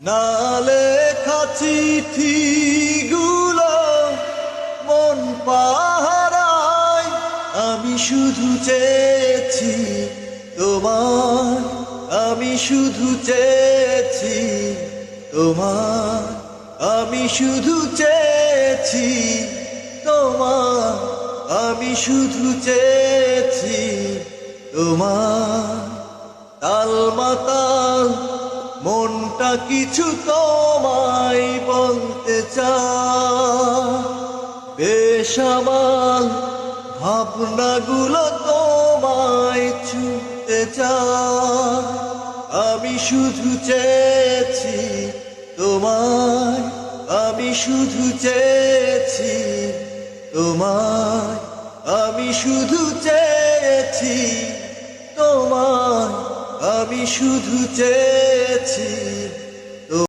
না লেখা চিঠিগুলো মন পাহারায়, আমি শুধু চেয়েছি তোমার, আমি শুধু চেয়েছি তোমার, আমি শুধু চেয়েছি তোমার, আমি শুধু চেয়েছি তোমার। তাল মাতাল মনটা কিছু তোমায় বলতে আমার ভাবনাগুলো তোমায় ছুটতে চায় আমি শুধু চেয়েছি তোমায়, আমি শুধু চেয়েছি তোমায়, আমি শুধু চেয়েছি আমি শুধু চেয়েছি